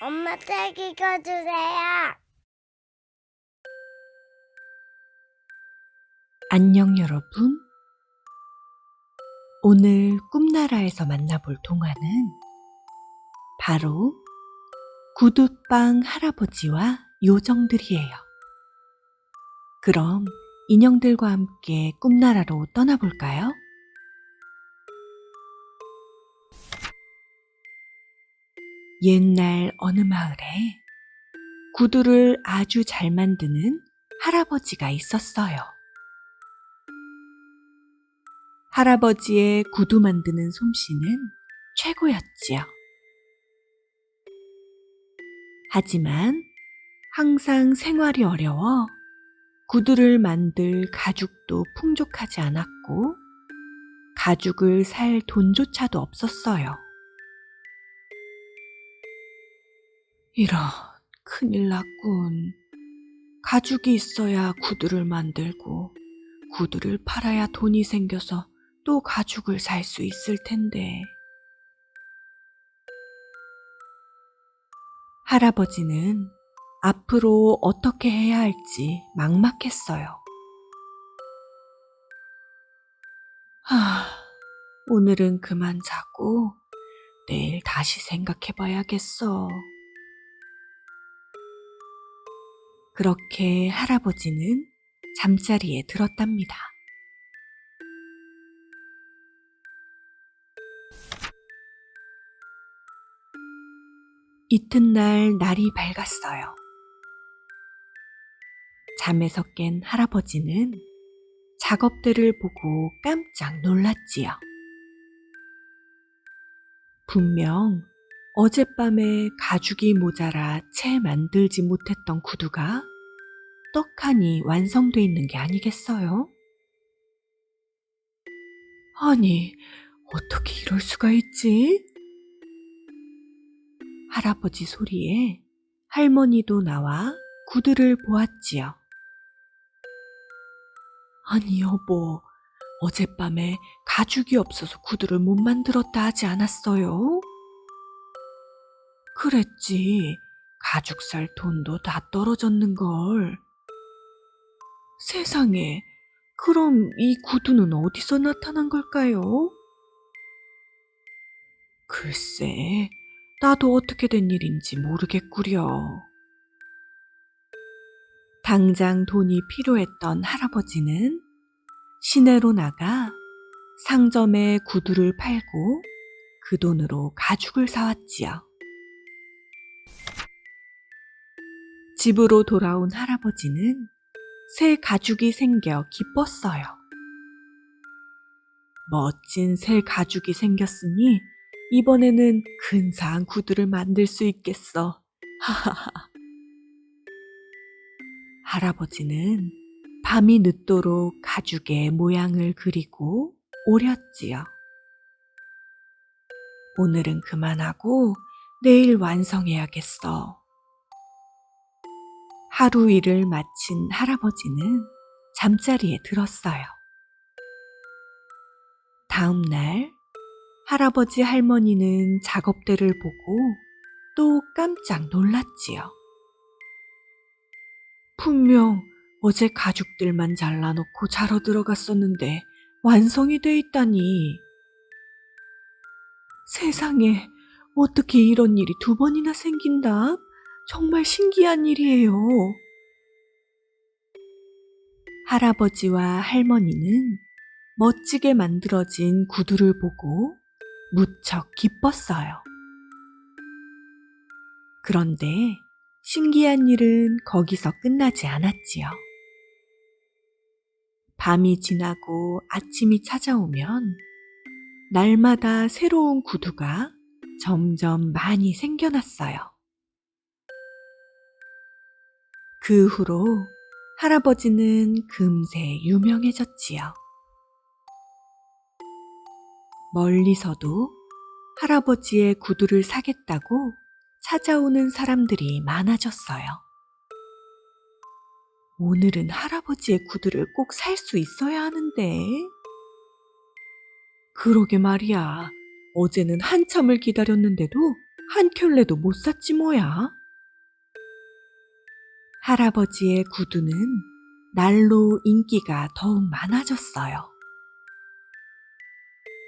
엄마 책 읽어주세요. 안녕 여러분. 오늘 꿈나라에서 만나볼 동화는 바로 구두빵 할아버지와 요정들이에요. 그럼 인형들과 함께 꿈나라로 떠나볼까요? 옛날 어느 마을에 구두를 아주 잘 만드는 할아버지가 있었어요. 할아버지의 구두 만드는 솜씨는 최고였지요. 하지만 항상 생활이 어려워 구두를 만들 가죽도 풍족하지 않았고 가죽을 살 돈조차도 없었어요. 이런 큰일 났군. 가죽이 있어야 구두를 만들고 구두를 팔아야 돈이 생겨서 또 가죽을 살 수 있을 텐데. 할아버지는 앞으로 어떻게 해야 할지 막막했어요. 하, 오늘은 그만 자고 내일 다시 생각해 봐야겠어. 그렇게 할아버지는 잠자리에 들었답니다. 이튿날 날이 밝았어요. 잠에서 깬 할아버지는 작업대를 보고 깜짝 놀랐지요. 분명 어젯밤에 가죽이 모자라 채 만들지 못했던 구두가 떡하니 완성돼 있는 게 아니겠어요? 아니, 어떻게 이럴 수가 있지? 할아버지 소리에 할머니도 나와 구두를 보았지요. 아니, 여보, 어젯밤에 가죽이 없어서 구두를 못 만들었다 하지 않았어요? 그랬지. 가죽 살 돈도 다 떨어졌는걸. 세상에, 그럼 이 구두는 어디서 나타난 걸까요? 글쎄, 나도 어떻게 된 일인지 모르겠구려. 당장 돈이 필요했던 할아버지는 시내로 나가 상점에 구두를 팔고 그 돈으로 가죽을 사왔지요. 집으로 돌아온 할아버지는 새 가죽이 생겨 기뻤어요. 멋진 새 가죽이 생겼으니 이번에는 근사한 구두를 만들 수 있겠어. 하하하. 할아버지는 밤이 늦도록 가죽의 모양을 그리고 오렸지요. 오늘은 그만하고 내일 완성해야겠어. 하루 일을 마친 할아버지는 잠자리에 들었어요. 다음 날 할아버지 할머니는 작업대를 보고 또 깜짝 놀랐지요. 분명 어제 가죽들만 잘라놓고 자러 들어갔었는데 완성이 돼 있다니. 세상에 어떻게 이런 일이 두 번이나 생긴다? 정말 신기한 일이에요. 할아버지와 할머니는 멋지게 만들어진 구두를 보고 무척 기뻤어요. 그런데 신기한 일은 거기서 끝나지 않았지요. 밤이 지나고 아침이 찾아오면 날마다 새로운 구두가 점점 많이 생겨났어요. 그 후로 할아버지는 금세 유명해졌지요. 멀리서도 할아버지의 구두를 사겠다고 찾아오는 사람들이 많아졌어요. 오늘은 할아버지의 구두를 꼭 살 수 있어야 하는데. 그러게 말이야. 어제는 한참을 기다렸는데도 한 켤레도 못 샀지 뭐야. 할아버지의 구두는 날로 인기가 더욱 많아졌어요.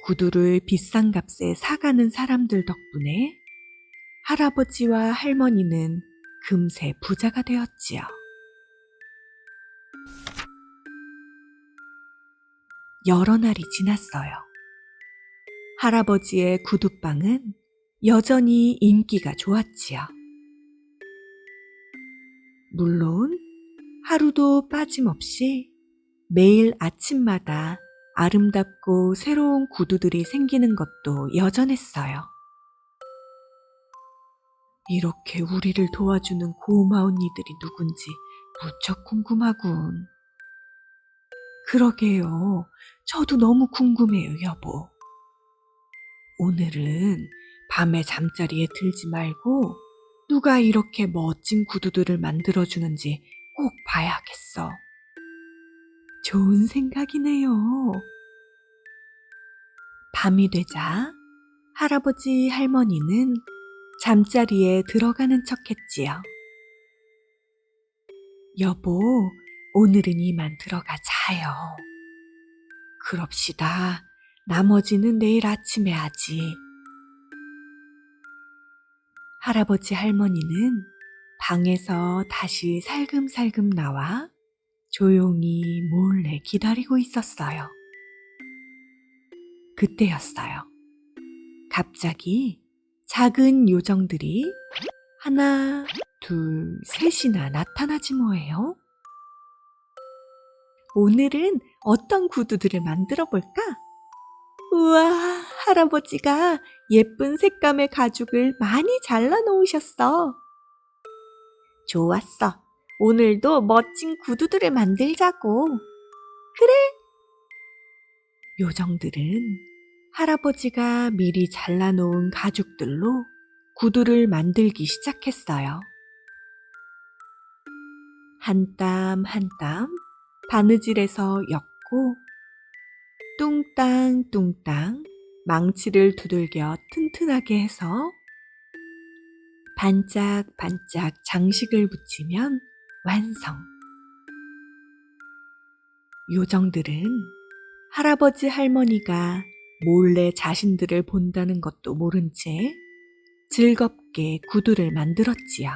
구두를 비싼 값에 사가는 사람들 덕분에 할아버지와 할머니는 금세 부자가 되었지요. 여러 날이 지났어요. 할아버지의 구두방은 여전히 인기가 좋았지요. 물론 하루도 빠짐없이 매일 아침마다 아름답고 새로운 구두들이 생기는 것도 여전했어요. 이렇게 우리를 도와주는 고마운 이들이 누군지 무척 궁금하군. 그러게요. 저도 너무 궁금해요, 여보. 오늘은 밤에 잠자리에 들지 말고 누가 이렇게 멋진 구두들을 만들어주는지 꼭 봐야겠어. 좋은 생각이네요. 밤이 되자 할아버지 할머니는 잠자리에 들어가는 척 했지요. 여보, 오늘은 이만 들어가 자요. 그럽시다. 나머지는 내일 아침에 하지. 할아버지 할머니는 방에서 다시 살금살금 나와 조용히 몰래 기다리고 있었어요. 그때였어요. 갑자기 작은 요정들이 하나, 둘, 셋이나 나타나지 뭐예요? 오늘은 어떤 구두들을 만들어 볼까? 우와, 할아버지가 예쁜 색감의 가죽을 많이 잘라 놓으셨어. 좋았어. 오늘도 멋진 구두들을 만들자고. 그래. 요정들은 할아버지가 미리 잘라 놓은 가죽들로 구두를 만들기 시작했어요. 한 땀 한 땀 바느질해서 엮고 뚱땅뚱땅 망치를 두들겨 튼튼하게 해서 반짝반짝 장식을 붙이면 완성. 요정들은 할아버지 할머니가 몰래 자신들을 본다는 것도 모른 채 즐겁게 구두를 만들었지요.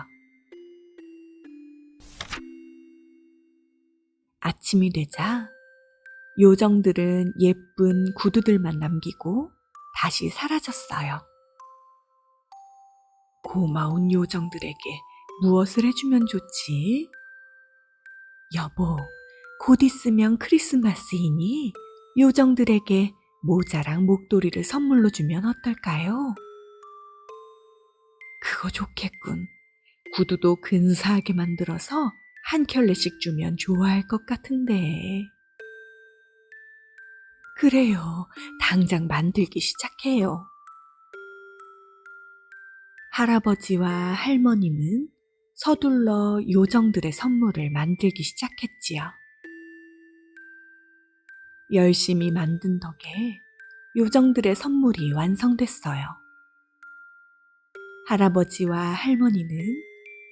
아침이 되자 요정들은 예쁜 구두들만 남기고 다시 사라졌어요. 고마운 요정들에게 무엇을 해주면 좋지? 여보, 곧 있으면 크리스마스이니 요정들에게 모자랑 목도리를 선물로 주면 어떨까요? 그거 좋겠군. 구두도 근사하게 만들어서 한 켤레씩 주면 좋아할 것 같은데. 그래요. 당장 만들기 시작해요. 할아버지와 할머니는 서둘러 요정들의 선물을 만들기 시작했지요. 열심히 만든 덕에 요정들의 선물이 완성됐어요. 할아버지와 할머니는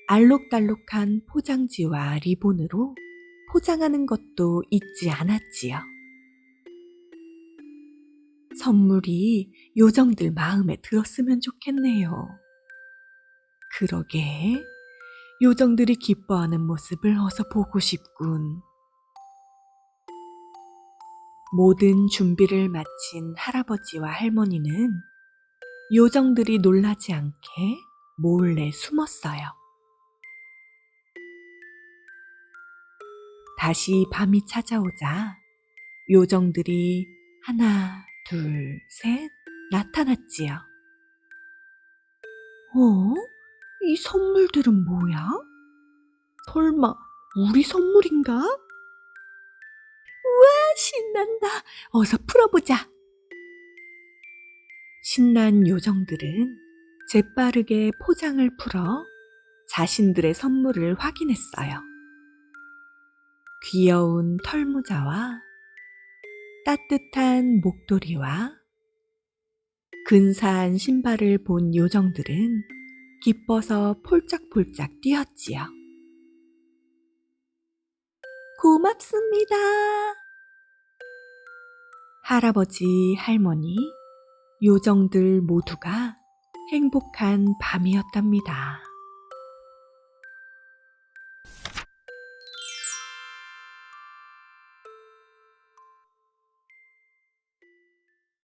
알록달록한 포장지와 리본으로 포장하는 것도 잊지 않았지요. 선물이 요정들 마음에 들었으면 좋겠네요. 그러게, 요정들이 기뻐하는 모습을 어서 보고 싶군. 모든 준비를 마친 할아버지와 할머니는 요정들이 놀라지 않게 몰래 숨었어요. 다시 밤이 찾아오자 요정들이 하나, 둘, 셋 나타났지요. 어? 이 선물들은 뭐야? 설마 우리 선물인가? 우와, 신난다. 어서 풀어보자. 신난 요정들은 재빠르게 포장을 풀어 자신들의 선물을 확인했어요. 귀여운 털모자와 따뜻한 목도리와 근사한 신발을 본 요정들은 기뻐서 폴짝폴짝 뛰었지요. 고맙습니다. 할아버지, 할머니, 요정들 모두가 행복한 밤이었답니다.